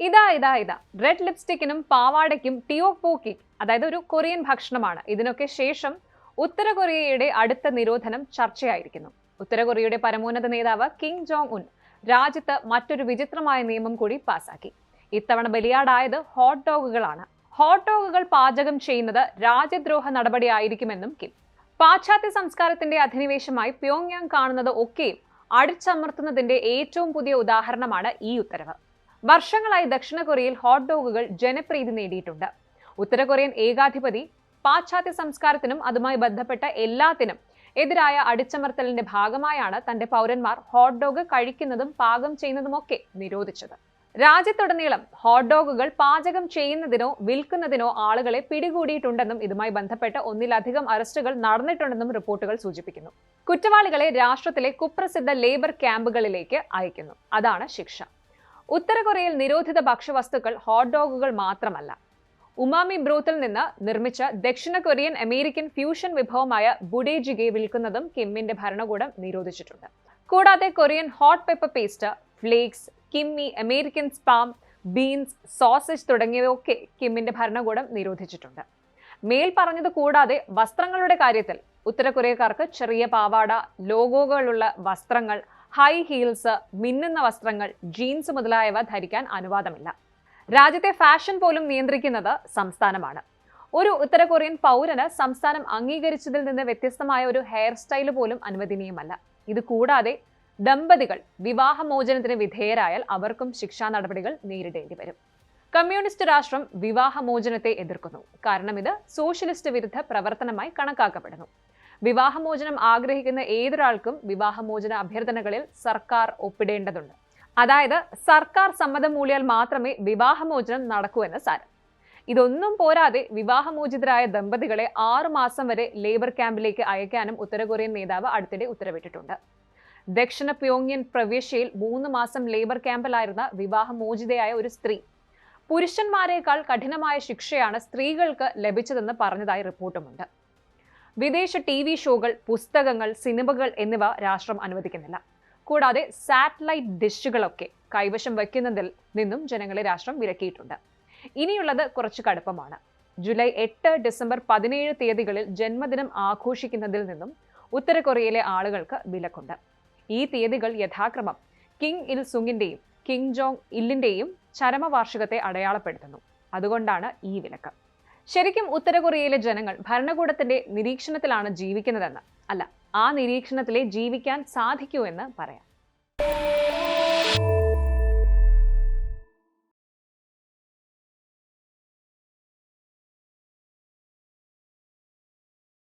ഇതാ ഇതാ ഇതാ. റെഡ് ലിപ്സ്റ്റിക്കിനും പാവാടയ്ക്കും ടിയോപോക്കി അതായത് ഒരു കൊറിയൻ ഭക്ഷണമാണ്. ഇതിനൊക്കെ ശേഷം ഉത്തര കൊറിയയുടെ അടുത്ത നിരോധനം ചർച്ചയായിരിക്കുന്നു. ഉത്തര കൊറിയയുടെ പരമോന്നത നേതാവ് കിം ജോങ് ഉൻ രാജ്യത്ത് മറ്റൊരു വിചിത്രമായ നിയമം കൂടി പാസാക്കി. ഇത്തവണ ബലിയാടായത് ഹോട്ട് ഡോഗുകളാണ് ഹോട്ട് ഡോഗുകൾ പാചകം ചെയ്യുന്നത് രാജ്യദ്രോഹ നടപടിയായിരിക്കുമെന്നും കിം. പാശ്ചാത്യ സംസ്കാരത്തിന്റെ അധിനിവേശമായി പ്യോങ്യാങ് കാണുന്നത് ഒക്കെയും അടിച്ചമർത്തുന്നതിന്റെ ഏറ്റവും പുതിയ ഉദാഹരണമാണ് ഈ ഉത്തരവ്. വർഷങ്ങളായി ദക്ഷിണ കൊറിയയിൽ ഹോട്ട് ഡോഗുകൾ ജനപ്രീതി നേടിയിട്ടുണ്ട്. ഉത്തര കൊറിയൻ ഏകാധിപതി പാശ്ചാത്യ സംസ്കാരത്തിനും അതുമായി ബന്ധപ്പെട്ട എല്ലാത്തിനും എതിരായ അടിച്ചമർത്തലിന്റെ ഭാഗമായാണ് തന്റെ പൗരന്മാർ ഹോട്ട് ഡോഗ് കഴിക്കുന്നതും പാകം ചെയ്യുന്നതുമൊക്കെ നിരോധിച്ചത്. രാജ്യത്തുടനീളം ഹോട്ട് ഡോഗുകൾ പാചകം ചെയ്യുന്നതിനോ വിൽക്കുന്നതിനോ ആളുകളെ പിടികൂടിയിട്ടുണ്ടെന്നും ഇതുമായി ബന്ധപ്പെട്ട് ഒന്നിലധികം അറസ്റ്റുകൾ നടന്നിട്ടുണ്ടെന്നും റിപ്പോർട്ടുകൾ സൂചിപ്പിക്കുന്നു. കുറ്റവാളികളെ രാഷ്ട്രത്തിലെ കുപ്രസിദ്ധ ലേബർ ക്യാമ്പുകളിലേക്ക് അയക്കുന്നു. അതാണ് ശിക്ഷ. ഉത്തര കൊറിയയിൽ നിരോധിത ഭക്ഷ്യവസ്തുക്കൾ ഹോട്ട് ഡോഗുകൾ മാത്രമല്ല. ഉമാമി ബ്രൂത്തിൽ നിന്ന് നിർമ്മിച്ച ദക്ഷിണ കൊറിയൻ അമേരിക്കൻ ഫ്യൂഷൻ വിഭവമായ ബുഡേജിഗെ വിൽക്കുന്നതും കിമ്മിന്റെ ഭരണകൂടം നിരോധിച്ചിട്ടുണ്ട്. കൂടാതെ Korean hot pepper paste flakes kimchi American spam beans sausage തുടങ്ങിയവയൊക്കെ കിമ്മിന്റെ ഭരണകൂടം നിരോധിച്ചിട്ടുണ്ട്. മേൽ പറഞ്ഞത് കൂടാതെ വസ്ത്രങ്ങളുടെ കാര്യത്തിൽ ഉത്തര കൊറിയക്കാർക്ക് ചെറിയ പാവാട ലോഗോകളുള്ള വസ്ത്രങ്ങൾ ഹൈ ഹീൽസ് മിന്നുന്ന വസ്ത്രങ്ങൾ ജീൻസ് മുതലായവ ധരിക്കാൻ അനുവാദമില്ല. രാജ്യത്തെ ഫാഷൻ പോലും നിയന്ത്രിക്കുന്നത് സംസ്ഥാനമാണ്. ഒരു ഉത്തര കൊറിയൻ പൗരന് സംസ്ഥാനം അംഗീകരിച്ചതിൽ നിന്ന് വ്യത്യസ്തമായ ഒരു ഹെയർ സ്റ്റൈൽ പോലും അനുവദനീയമല്ല. ഇത് കൂടാതെ ദമ്പതികൾ വിവാഹമോചനത്തിന് വിധേയരായാൽ അവർക്കും ശിക്ഷാ നടപടികൾ നേരിടേണ്ടി വരും. കമ്മ്യൂണിസ്റ്റ് രാഷ്ട്രം വിവാഹമോചനത്തെ എതിർക്കുന്നു. കാരണം ഇത് സോഷ്യലിസ്റ്റ് വിരുദ്ധ പ്രവർത്തനമായി കണക്കാക്കപ്പെടുന്നു. വിവാഹമോചനം ആഗ്രഹിക്കുന്ന ഏതൊരാൾക്കും വിവാഹമോചന അഭ്യർത്ഥനകളിൽ സർക്കാർ ഒപ്പിടേണ്ടതുണ്ട്. അതായത് സർക്കാർ സമ്മതം മൂളിയാൽ മാത്രമേ വിവാഹമോചനം നടക്കൂ എന്ന് സാരം. ഇതൊന്നും പോരാതെ വിവാഹമോചിതരായ ദമ്പതികളെ ആറു മാസം വരെ ലേബർ ക്യാമ്പിലേക്ക് അയക്കാനും ഉത്തര കൊറിയൻ നേതാവ് അടുത്തിടെ ഉത്തരവിട്ടിട്ടുണ്ട്. ദക്ഷിണ പ്യോങ്യൻ പ്രവിശ്യയിൽ മൂന്ന് മാസം ലേബർ ക്യാമ്പിലായിരുന്ന വിവാഹമോചിതയായ ഒരു സ്ത്രീ. പുരുഷന്മാരെക്കാൾ കഠിനമായ ശിക്ഷയാണ് സ്ത്രീകൾക്ക് ലഭിച്ചതെന്ന് പറഞ്ഞതായി റിപ്പോർട്ടുമുണ്ട്. വിദേശ ടി വി ഷോകൾ പുസ്തകങ്ങൾ സിനിമകൾ എന്നിവ രാഷ്ട്രം അനുവദിക്കുന്നില്ല. കൂടാതെ സാറ്റലൈറ്റ് ഡിഷുകളൊക്കെ കൈവശം വയ്ക്കുന്നതിൽ നിന്നും ജനങ്ങളെ രാഷ്ട്രം വിലക്കിയിട്ടുണ്ട്. ഇനിയുള്ളത് കുറച്ച് കടുപ്പമാണ്. ജൂലൈ എട്ട് ഡിസംബർ പതിനേഴ് തീയതികളിൽ ജന്മദിനം ആഘോഷിക്കുന്നതിൽ നിന്നും ഉത്തര കൊറിയയിലെ ആളുകൾക്ക് വിലക്കുണ്ട്. ഈ തീയതികൾ യഥാക്രമം കിങ് ഇൽ സുങ്ങിന്റെയും കിങ് ജോങ് ഇല്ലിന്റെയും ചരമവാർഷികത്തെ അടയാളപ്പെടുത്തുന്നു. അതുകൊണ്ടാണ് ഈ വിലക്ക്. ശരിക്കും ഉത്തര കൊറിയയിലെ ജനങ്ങൾ ഭരണകൂടത്തിന്റെ നിരീക്ഷണത്തിലാണ് ജീവിക്കുന്നതെന്ന് അല്ല ആ നിരീക്ഷണത്തിലെ ജീവിക്കാൻ സാധിക്കൂ എന്ന് പറയാം.